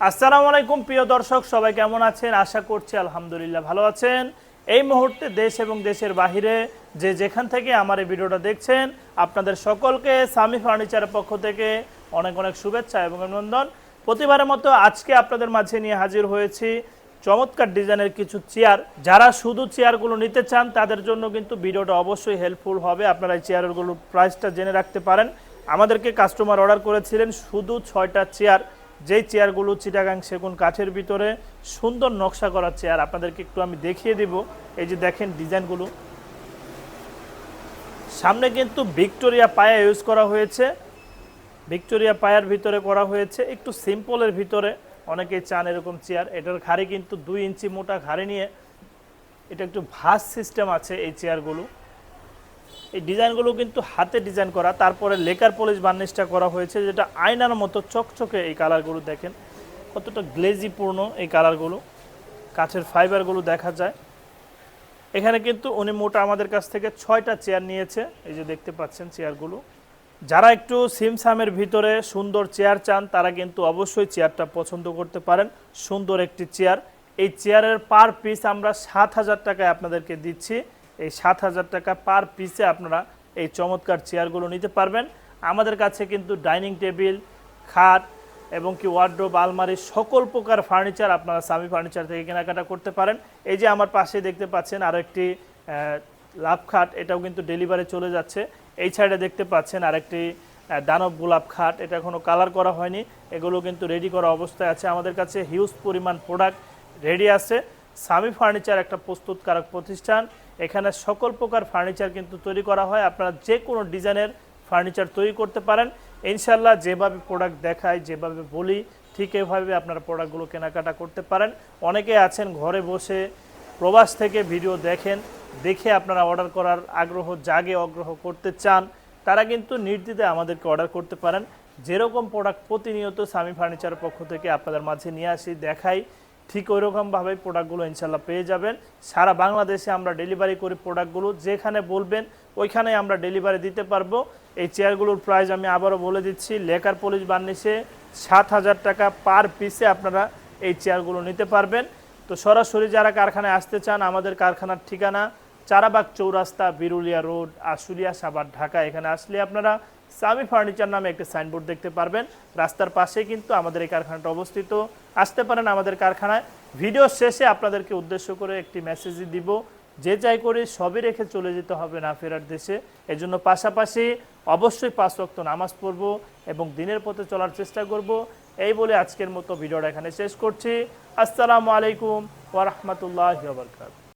আসসালামু আলাইকুম, প্রিয় দর্শক, সবাই কেমন আছেন? আশা করছি আলহামদুলিল্লাহ ভালো আছেন। এই মুহূর্তে দেশ এবং দেশের বাহিরে যে যেখান থেকে আমার এই ভিডিওটা দেখছেন, আপনাদের সকলকে সামি ফার্নিচারের পক্ষ থেকে অনেক অনেক শুভেচ্ছা এবং অভিনন্দন। প্রতিবারের মতো আজকে আপনাদের মাঝে নিয়ে হাজির হয়েছি চমৎকার ডিজাইনের কিছু চেয়ার। যারা শুধু চেয়ারগুলো নিতে চান, তাদের জন্য কিন্তু ভিডিওটা অবশ্যই হেল্পফুল হবে। আপনারা এই চেয়ারগুলোর প্রাইসটা জেনে রাখতে পারেন। আমাদেরকে কাস্টমার অর্ডার করেছিলেন শুধু ছয়টা চেয়ার। যেই চেয়ারগুলো চিটাগাং সেগুন কাঠের ভিতরে সুন্দর নকশা করা চেয়ার, আপনাদেরকে একটু আমি দেখিয়ে দিব। এই যে দেখেন ডিজাইনগুলো। সামনে কিন্তু ভিক্টোরিয়া পায়া ইউজ করা হয়েছে। ভিক্টোরিয়া পায়ার ভিতরে করা হয়েছে একটু সিম্পলের ভিতরে। অনেকেই চান এরকম চেয়ার। এটার ঘাড়ি কিন্তু দুই ইঞ্চি মোটা ঘাড়ি নিয়ে এটা একটু ভাস সিস্টেম আছে এই চেয়ারগুলো। এই ডিজাইনগুলো কিন্তু হাতে ডিজাইন করা, তারপরে লেকার পলিশ বার্নিশটা করা হয়েছে, যেটা আয়নার মতো চকচকে এই কালারগুলো দেখেন। কতটা গ্লেজিপূর্ণ এই কালারগুলো। কাছের ফাইবারগুলো দেখা যায়। এখানে কিন্তু উনি মোটা আমাদের কাছ থেকে ছয়টা চেয়ার নিয়েছে, এই যে দেখতে পাচ্ছেন চেয়ারগুলো। যারা একটু সিমসামের ভিতরে সুন্দর চেয়ার চান, তারা কিন্তু অবশ্যই চেয়ারটা পছন্দ করতে পারেন। সুন্দর একটি চেয়ার। এই চেয়ারের পার পিস আমরা সাত হাজার টাকায় আপনাদেরকে দিচ্ছি। এই সাত হাজার টাকা পার পিসে আপনারা এই চমৎকার চেয়ারগুলো নিতে পারবেন। আমাদের কাছে কিন্তু ডাইনিং টেবিল, খাট এবং কি ওয়ার্ড্রোব আলমারি সকল প্রকার ফার্নিচার আপনারা সামি ফার্নিচার থেকে কেনাকাটা করতে পারেন। এই যে আমার পাশে দেখতে পাচ্ছেন আরও একটি লাভ খাট, এটাও কিন্তু ডেলিভারি চলে যাচ্ছে। এই সাইডে দেখতে পাচ্ছেন আরেকটি দানব গোলাপ খাট, এটা এখনও কালার করা হয়নি। এগুলো কিন্তু রেডি করা অবস্থায় আছে। আমাদের কাছে হিউজ পরিমাণ প্রোডাক্ট রেডি আছে। সামি ফার্নিচার একটা প্রস্তুতকারক প্রতিষ্ঠান। এখানে সকল প্রকার ফার্নিচার কিন্তু তৈরি করা হয়। আপনারা যে কোনো ডিজাইনের ফার্নিচার তৈরি করতে পারেন। ইনশাল্লাহ যেভাবে প্রোডাক্ট দেখায় যেভাবে বলি, ঠিক এভাবে আপনারা প্রোডাক্টগুলো কেনাকাটা করতে পারেন। অনেকে আছেন ঘরে বসে প্রবাস থেকে ভিডিও দেখেন, দেখে আপনারা অর্ডার করার আগ্রহ, জাগে আগ্রহ করতে চান, তারা কিন্তু নির্দ্বিধে আমাদেরকে অর্ডার করতে পারেন। যেরকম প্রোডাক্ট প্রতিনিয়ত স্বামী ফার্নিচারের পক্ষ থেকে আপনাদের মাঝে নিয়ে আসি, দেখাই। ঠিক ওই রকমভাবে প্রোডাক্টগুলো ইনশাল্লাহ পেয়ে যাবেন। সারা বাংলাদেশে আমরা ডেলিভারি করি প্রোডাক্টগুলো যেখানে বলবেন ওইখানে আমরা ডেলিভারি দিতে পারব। এই চেয়ারগুলোর প্রাইস আমি আবারও বলে দিচ্ছি, লেকার পলিশ বার্নিশে সাত হাজার টাকা পার পিসে আপনারা এই চেয়ারগুলো নিতে পারবেন। তো সরাসরি যারা কারখানায় আসতে চান, আমাদের কারখানার ঠিকানা চারাবাগ চৌরাস্তা, বিরুলিয়া রোড, আশুলিয়া সাবার ঢাকা, এখানে আসলে আপনারা সামি ফার্নিচার নামে একটি সাইনবোর্ড দেখতে পারবেন। রাস্তার পাশে কিন্তু আমাদের এই কারখানাটা অবস্থিত। আসতে পারেন আমাদের কারখানায়। ভিডিও শেষে আপনাদেরকে উদ্দেশ্য করে একটি মেসেজ দিব। যে যাই করে সবই রেখে চলে যেতে হবে না ফেরার দেশে। এজন্য পাশাপাশি অবশ্যই পাঁচ ওয়াক্ত নামাজ পড়ব এবং দিনের পথে চলার চেষ্টা করব। এই বলে আজকের মতো ভিডিওটা এখানে শেষ করছি। আসসালামু আলাইকুম ওরহমতুল্লাহ বারকাত